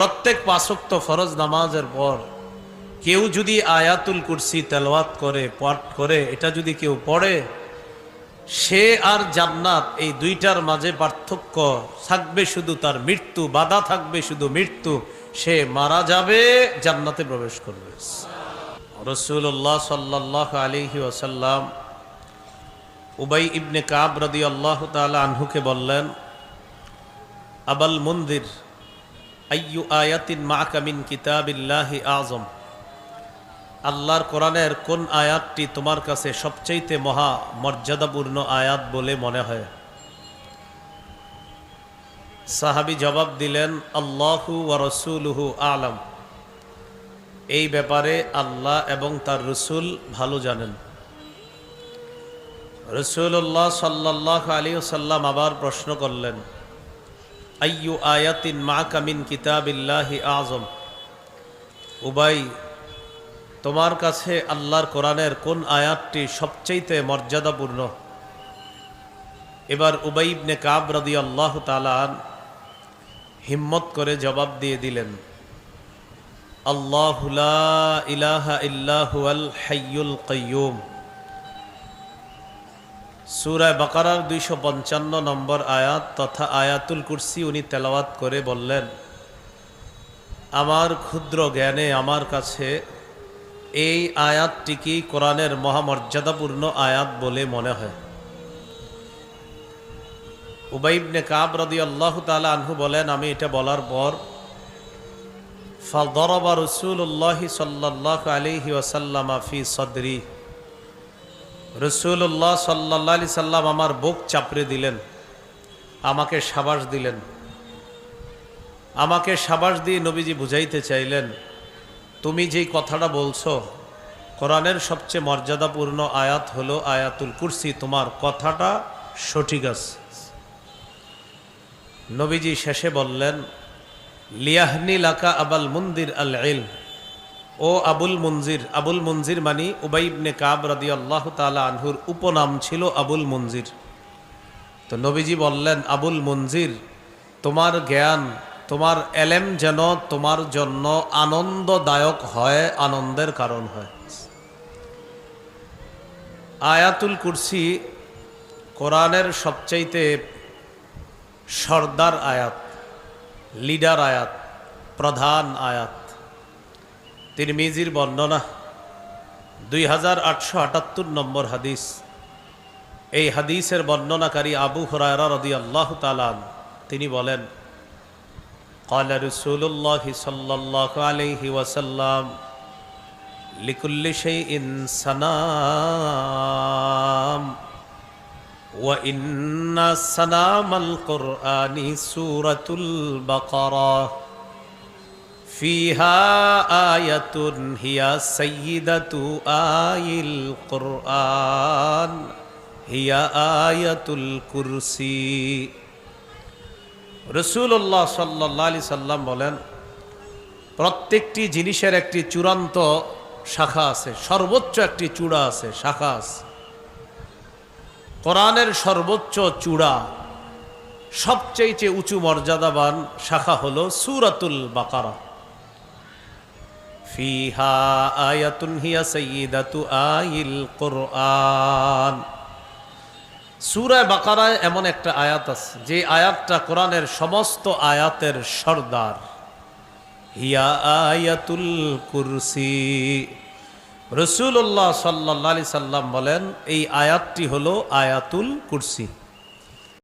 প্রত্যেক পাঁচক্ত ফরজ নামাজের পর কেউ যদি আয়াতুল কুরসি তেলাওয়াত করে, পাঠ করে, এটা যদি কেউ পড়ে, সে আর জান্নাত এই দুইটার মাঝে পার্থক্য থাকবে শুধু তার মৃত্যু, বাধা থাকবে শুধু মৃত্যু, সে মারা যাবে, জান্নাতে প্রবেশ করবে। রসুল্লাহ সাল্লাহ আলিহি ওসাল্লাম উবাই ইবনে কাব রদি আল্লাহ তালা আনহুকে বললেন, আবাল মন্দির আইয়ু আয়াতিন মা কামিন কিতাবিল্লাহি আজম আল্লাহর কোরআনের কোন আয়াতটি তোমার কাছে সবচাইতে মহা মর্যাদাপূর্ণ আয়াত বলে মনে হয়? সাহাবি জবাব দিলেন, আল্লাহু রসুলহু আলম। এই ব্যাপারে আল্লাহ এবং তার রসুল ভালো জানেন। রসুল্লাহ সাল্লাহ আলী সাল্লাম আবার প্রশ্ন করলেন আইয়ু আয়াতিন মা কামিন কিতাবিল্লাহি আজম উবাই, তোমার কাছে আল্লাহর কোরআনের কোন আয়াতটি সবচাইতে মর্যাদাপূর্ণ? এবার উবাইবনে কাব রদি আল্লাহ তালান হিম্মত করে জবাব দিয়ে দিলেন আল্লাহুলা ইলাহা ইল্লাহুয়াল হাইয়ুল কাইয়ুম। সুরায় বাকারার দুইশো পঞ্চান্ন নম্বর আয়াত তথা আয়াতুল কুরসি উনি তেলাওয়াত করে বললেন, আমার ক্ষুদ্র জ্ঞানে আমার কাছে এই আয়াতটিকে কোরআনের মহামর্যাদাপূর্ণ আয়াত বলে মনে হয়। উবাইবনে কাব রদি আল্লাহ তালা আনহু বলেন, আমি এটা বলার পর ফরবা রসুল্লাহি সাল্লাহ আলিহি ওয়াসাল্লামা ফি সদরি রসুল্লাহ সাল্লাহ আলি সাল্লাম আমার বুক চাপড়ে দিলেন, আমাকে সাবাস দিলেন। আমাকে সাবাস দিয়ে নবীজি বুঝাইতে চাইলেন, তুমি যেই কথাটা বলছো, কোরআনের সবচেয়ে মর্যাদাপূর্ণ আয়াত হলো আয়াতুল কুরসি, তোমার কথাটা সঠিক আছে। নবীজি শেষে বললেন, লিয়াহনি লাকা আবাল মন্দির আল ইল ও আবুল মঞ্জির আবুল মঞ্জির মানি উবাইবনে কাব রাদি আল্লাহ তালা আনহুর উপনাম ছিল আবুল মঞ্জির তো নবীজি বললেন, আবুল মঞ্জির তোমার জ্ঞান, তোমার এলেম যেন তোমার জন্য আনন্দদায়ক হয়, আনন্দের কারণ হয়। আয়াতুল কুরসি কোরআনের সবচাইতে সর্দার আয়াত, লিডার আয়াত, প্রধান আয়াত। তিরমিজির বর্ণনা দুই হাজার আটশো আটাত্তর নম্বর হাদিস এই হাদিসের বর্ণনাকারী আবু হরায়রা রদি আল্লাহ তালান তিনি বলেন قال رسول الله صلى الله عليه وسلم لكل شيء سنام وإن سنام القرآن سورة البقرة فيها آية هي سيدة آي القرآن هي آية الكرسي রসুল্লাহ সাল্লাহ আলি সাল্লাম বলেন প্রত্যেকটি জিনিসের একটি চূড়ান্ত শাখা আছে সর্বোচ্চ একটি চূড়া আছে শাখা আছে কোরআনের সর্বোচ্চ চূড়া সবচেয়ে উঁচু মর্যাদাবান শাখা হলো সুরাতুল বাকারা ফিহা আয়াতুন হিয়া সৈয়দাতু আইল কোরআন। সুরায় বাকারায় এমন একটা আয়াত আছে, যে আয়াতটা কোরআনের সমস্ত আয়াতের সর্দার। হিয়া আয়াতুল কুরসি। রসুল্লাহ সাল্লা সাল্লাম বলেন, এই আয়াতটি হলো আয়াতুল কুরসি।